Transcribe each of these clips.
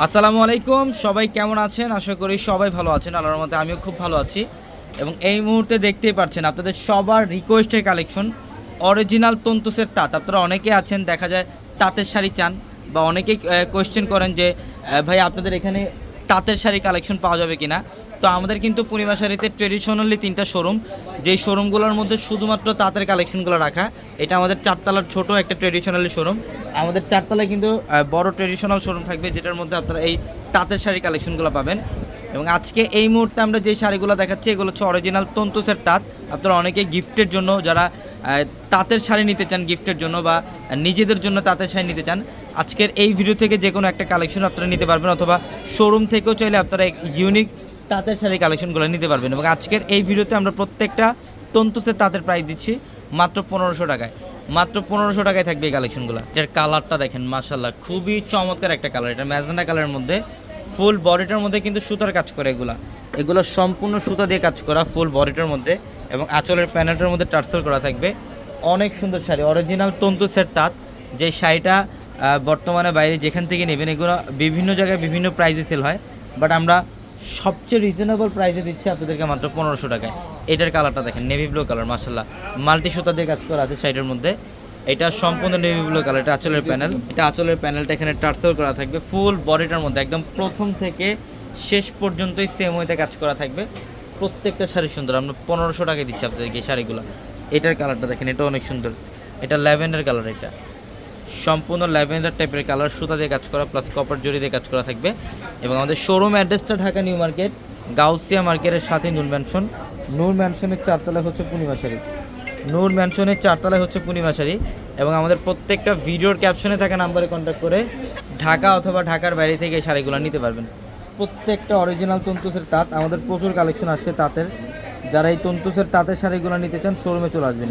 আসসালামু আলাইকুম, সবাই কেমন আছেন? আশা করি সবাই ভালো আছেন, আল্লাহর মতে আমিও খুব ভালো আছি। এবং এই মুহূর্তে দেখতেই পাচ্ছেন আপনাদের সবার রিকোয়েস্টের কালেকশন অরিজিনাল তন্তুসের তাঁত। আপনারা অনেকে আছেন, দেখা যায় তাঁতের শাড়ি চান বা অনেকেই কোয়েশ্চেন করেন যে ভাই আপনাদের এখানে তাঁতের শাড়ি কালেকশন পাওয়া যাবে কিনা। তো আমাদের কিন্তু পূর্ণিমা শাড়িতে ট্রেডিশনালি তিনটা শোরুম যেই শোরুমগুলোর মধ্যে শুধুমাত্র তাঁতের কালেকশনগুলো রাখা, এটা আমাদের চারতলার ছোট একটা ট্রেডিশনালি শোরুম আমাদের চারতলায় কিন্তু বড় ট্রেডিশনাল শোরুম থাকবে, যেটার মধ্যে আপনারা এই তাঁতের শাড়ি কালেকশনগুলো পাবেন। এবং আজকে এই মুহূর্তে আমরা যে শাড়িগুলো দেখাচ্ছি, এগুলো হচ্ছে অরিজিনাল তন্তুসের তাঁত। আপনারা অনেকে গিফটের জন্য যারা তাঁতের শাড়ি নিতে চান গিফটের জন্য বা নিজেদের জন্য তাঁতের শাড়ি নিতে চান, আজকের এই ভিডিও থেকে যে কোনো একটা কালেকশন আপনারা নিতে পারবেন, অথবা শোরুম থেকেও চাইলে আপনারা ইউনিক তাঁতের শাড়ি কালেকশনগুলো নিতে পারবেন এবং আজকের এই ভিডিওতে আমরা প্রত্যেকটা তন্তুসের তাঁতের প্রাইস দিচ্ছি মাত্র পনেরোশো টাকায়। মাত্র পনেরোশো টাকায় থাকবে এই কালেকশনগুলো এটার কালারটা দেখেন মাসাল্লাহ খুবই চমৎকার একটা কালার এটা ম্যাজেন্ডা কালারের মধ্যে ফুল বডিটার মধ্যে কিন্তু সুতার কাজ করে এগুলা। এগুলো সম্পূর্ণ সুতা দিয়ে কাজ করা ফুল বডিটার মধ্যে এবং আঁচলের প্যানেলটার মধ্যে টার্সেল করা থাকবে। অনেক সুন্দর শাড়ি অরিজিনাল তন্তুসের তাঁত। যে শাড়িটা বর্তমানে বাইরে যেখান থেকে নেবেন, এগুলো বিভিন্ন জায়গায় বিভিন্ন প্রাইজে সেল হয়। বাট আমরা সবচেয়ে রিজনেবল প্রাইসে দিচ্ছি আপনাদেরকে মাত্র পনেরোশো টাকায়। এটার কালারটা দেখেন নেভি ব্লু কালার মাসাল্লাহ মাল্টি সুতা দিয়ে কাজ করা আছে শাড়িটার মধ্যে। এটা সম্পূর্ণ নেভি ব্লু কালার এটা আঁচলের প্যানেল এটা আঁচলের প্যানেলটা এখানে টার্সেল করা থাকবে ফুল বডিটার মধ্যে, একদম প্রথম থেকে শেষ পর্যন্তই সেম ওয়েতে কাজ করা থাকবে। প্রত্যেকটা শাড়ি সুন্দর, আমরা পনেরোশো টাকায় দিচ্ছি আপনাদেরকে এই শাড়িগুলো। এটার কালারটা দেখেন, এটা অনেক সুন্দর। এটা ল্যাভেন্ডার কালার এটা। সম্পূর্ণ ল্যাভেন্ডার টাইপের কালার সুতা দিয়ে কাজ করা প্লাস কপার জড়ি দিয়ে কাজ করা থাকবে। এবং আমাদের শোরুম অ্যাড্রেসটা ঢাকা নিউ মার্কেট গাউসিয়া মার্কেটের সাথে নূর ম্যানশন নূর ম্যানশনের চারতলায় হচ্ছে পূর্ণিমা শাড়ি নূর ম্যানশনের চারতলায় হচ্ছে পূর্ণিমা শাড়ি এবং আমাদের প্রত্যেকটা ভিডিওর ক্যাপশনে থাকা নাম্বারে কন্ট্যাক্ট করে ঢাকা অথবা ঢাকার বাইরে থেকে এই শাড়িগুলো নিতে পারবেন। প্রত্যেকটা অরিজিনাল তন্তুসের তাঁত, আমাদের প্রচুর কালেকশন আসছে তাঁতের। যারা এই তন্তুসের তাঁতের শাড়িগুলো নিতে চান শোরুমে চলে আসবেন।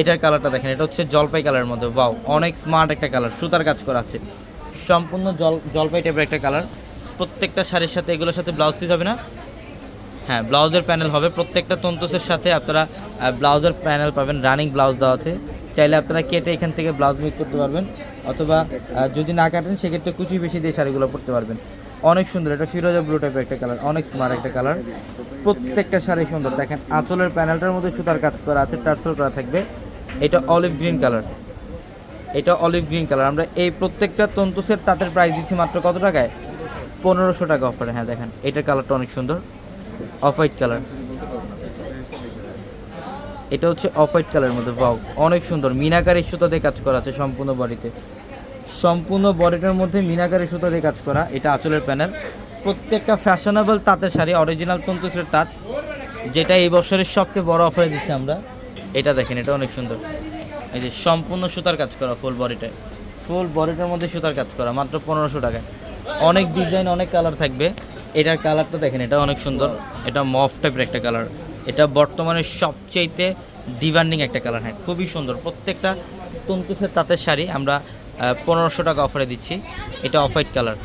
এটার কালারটা দেখেন, এটা হচ্ছে জলপাই কালারের মধ্যে। বাউ অনেক স্মার্ট একটা কালার। সুতার কাজ করা আছে। সম্পূর্ণ জল, জলপাই টাইপের একটা কালার। প্রত্যেকটা শাড়ির সাথে, এগুলোর সাথে ব্লাউজ পিস হবে না? হ্যাঁ ব্লাউজের প্যানেল হবে। প্রত্যেকটা তন্তুসের সাথে আপনারা ব্লাউজের প্যানেল পাবেন। রানিং ব্লাউজ দেওয়া আছে। চাইলে আপনারা কেটে এখান থেকে ব্লাউজ মেক করতে পারবেন। অথবা যদি না কাটেন, সেক্ষেত্রে কুচি বেশি দিয়ে শাড়িগুলো পরতে পারবেন। অনেক সুন্দর, এটা ফিরোজা ব্লু টাইপের একটা কালার অনেক স্মার্ট একটা কালার প্রত্যেকটা শাড়ি সুন্দর, দেখেন আঁচলের প্যানেলটার মধ্যে সুতার কাজ করা আছে, টার্সেল করা থাকবে। এটা অলিভ গ্রিন কালার এটা অলিভ গ্রিন কালার আমরা এই প্রত্যেকটা তন্তুসের তাঁতের প্রাইস দিচ্ছি মাত্র কত টাকায়? পনেরোশো টাকা অফারে হ্যাঁ দেখেন এটার কালারটা অনেক সুন্দর। অফ হোয়াইট কালার এটা হচ্ছে অফ হোয়াইট কালারের মধ্যে বাউ অনেক সুন্দর। মিনাকারি সুতা দিয়ে কাজ করা আছে সম্পূর্ণ বডিতে সম্পূর্ণ বডিটার মধ্যে মিনাকারি সুতা দিয়ে কাজ করা, এটা আঁচলের প্যানেল। প্রত্যেকটা ফ্যাশনেবল তাঁতের শাড়ি অরিজিনাল তন্তুসের তাঁত, যেটা এই বছরের সবচেয়ে বড় অফারে দিচ্ছি আমরা। এটা দেখেন, এটা অনেক সুন্দর। এই যে সম্পূর্ণ সুতার কাজ করা ফুল বডিটায় ফুল বডিটার মধ্যে সুতার কাজ করা, মাত্র পনেরোশো টাকায়। অনেক ডিজাইন অনেক কালার থাকবে। এটার কালারটা দেখেন, এটা অনেক সুন্দর। এটা মফ টাইপের একটা কালার এটা বর্তমানে সবচেয়েতে ডিমান্ডিং একটা কালার হ্যাঁ খুবই সুন্দর। প্রত্যেকটা তন্তুসের তাঁতের শাড়ি আমরা পনেরোশো টাকা অফারে দিচ্ছি। এটা অফ হোয়াইট কালার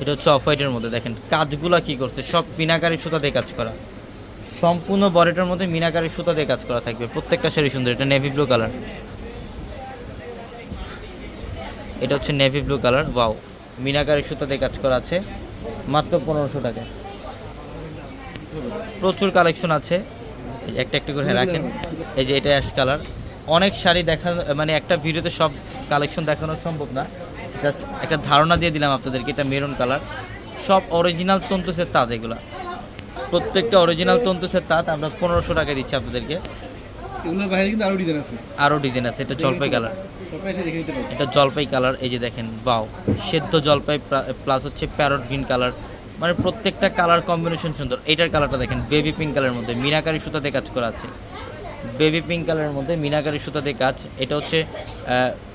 এটা হচ্ছে অফ হোয়াইটের মধ্যে, দেখেন। কাজগুলো কি করছে? সব মিনাকারি সুতা দিয়ে কাজ করা। সম্পূর্ণ বডিটার মধ্যে মিনাকারি সুতা দিয়ে কাজ করা থাকবে। প্রত্যেকটা শাড়ি সুন্দর। এটা নেভি ব্লু কালার এটা হচ্ছে নেভি ব্লু কালার বাউ মিনাকারি সুতা দিয়ে কাজ করা আছে। মাত্র পনেরোশো টাকা প্রচুর কালেকশন আছে। একটা একটা করে রাখেন। এই যে এটা অ্যাশ কালার অনেক শাড়ি দেখা মানে একটা ভিডিওতে সব কালেকশন দেখানো সম্ভব না। জাস্ট একটা ধারণা দিয়ে দিলাম আপনাদেরকে এটা মেরুন কালার সব অরিজিনাল তন্তু তন্তুসের তাঁত এগুলো। প্রত্যেকটা অরিজিনাল তন্তু তন্তুসের তাঁত আমরা পনেরোশো টাকা দিচ্ছি আপনাদেরকে। এগুলোর বাইরে কিন্তু আরও ডিজাইন আছে। আরও ডিজাইন আছে এটা জলপাই কালার এটা জলপাই কালার এই যে দেখেন বাও সেদ্ধ জলপাই প্লাস হচ্ছে প্যারট গ্রিন কালার মানে প্রত্যেকটা কালার কম্বিনেশন সুন্দর। এইটার কালারটা দেখেন বেবি পিঙ্ক কালারের মধ্যে। মিনাকারি সুতাতে কাজ করা আছে। বেবি পিঙ্ক কালারের মধ্যে মিনাকারি সুতা দিয়ে কাজ। এটা হচ্ছে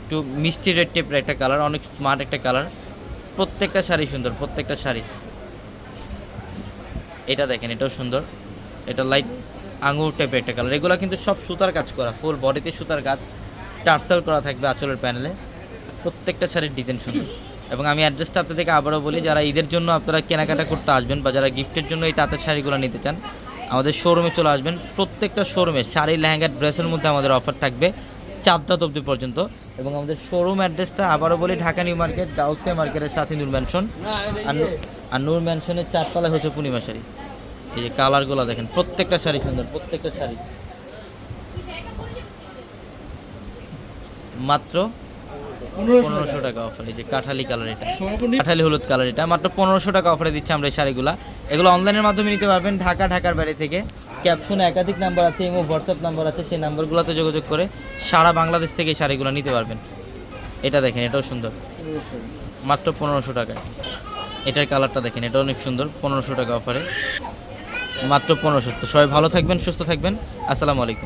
একটু মিষ্টি রেড টাইপের একটা কালার, অনেক স্মার্ট একটা কালার। প্রত্যেকটা শাড়ি সুন্দর, প্রত্যেকটা শাড়ি। এটা দেখেন, এটাও সুন্দর। এটা লাইট আঙুর টাইপের একটা কালার। এগুলো কিন্তু সব সুতার কাজ করা ফুল বডিতে সুতার কাজ। টার্সেল করা থাকবে আঁচলের প্যানেলে। প্রত্যেকটা শাড়ির ডিজাইন সুন্দর। এবং আমি অ্যাড্রেসটা আপনাদেরকে আবারও বলি, যারা ঈদের জন্য আপনারা কেনাকাটা করতে আসবেন বা যারা গিফটের জন্য এই তাঁতের শাড়িগুলো নিতে চান আমাদের শোরুমে চলে আসবেন। প্রত্যেকটা শোরুমে শাড়ি, লেহেঙ্গা, ড্রেসের মধ্যে আমাদের অফার থাকবে চারটা অবধি পর্যন্ত। এবং আমাদের শোরুম অ্যাড্রেসটা আবারও বলি, ঢাকা নিউ মার্কেট, গাউসিয়া মার্কেটের সাথে নূর ম্যানশন আর নূর ম্যানশনের চারতলায় হচ্ছে পূর্ণিমা শাড়ি। এই যে কালারগুলো দেখেন, প্রত্যেকটা শাড়ি সুন্দর, প্রত্যেকটা শাড়ি। মাত্র পনেরোশো টাকা। অফার এই যে কাঠালি কালার এটা। কাঠালি হলুদ কালার এটা। মাত্র পনেরোশো টাকা অফারে দিচ্ছে আমরা এই শাড়িগুলো। এগুলো অনলাইনের মাধ্যমে নিতে পারবেন ঢাকা ঢাকার বাইরে থেকে। ক্যাপশনে একাধিক নাম্বার আছে এবং হোয়াটসঅ্যাপ নাম্বার আছে সেই নাম্বারগুলোতে যোগাযোগ করে সারা বাংলাদেশ থেকে এই শাড়িগুলো নিতে পারবেন। এটা দেখেন এটাও সুন্দর। মাত্র পনেরোশো টাকায়। এটার কালারটা দেখেন এটা অনেক সুন্দর পনেরোশো টাকা অফারে মাত্র পনেরোশো। তো সবাই ভালো থাকবেন সুস্থ থাকবেন। আসসালামু আলাইকুম।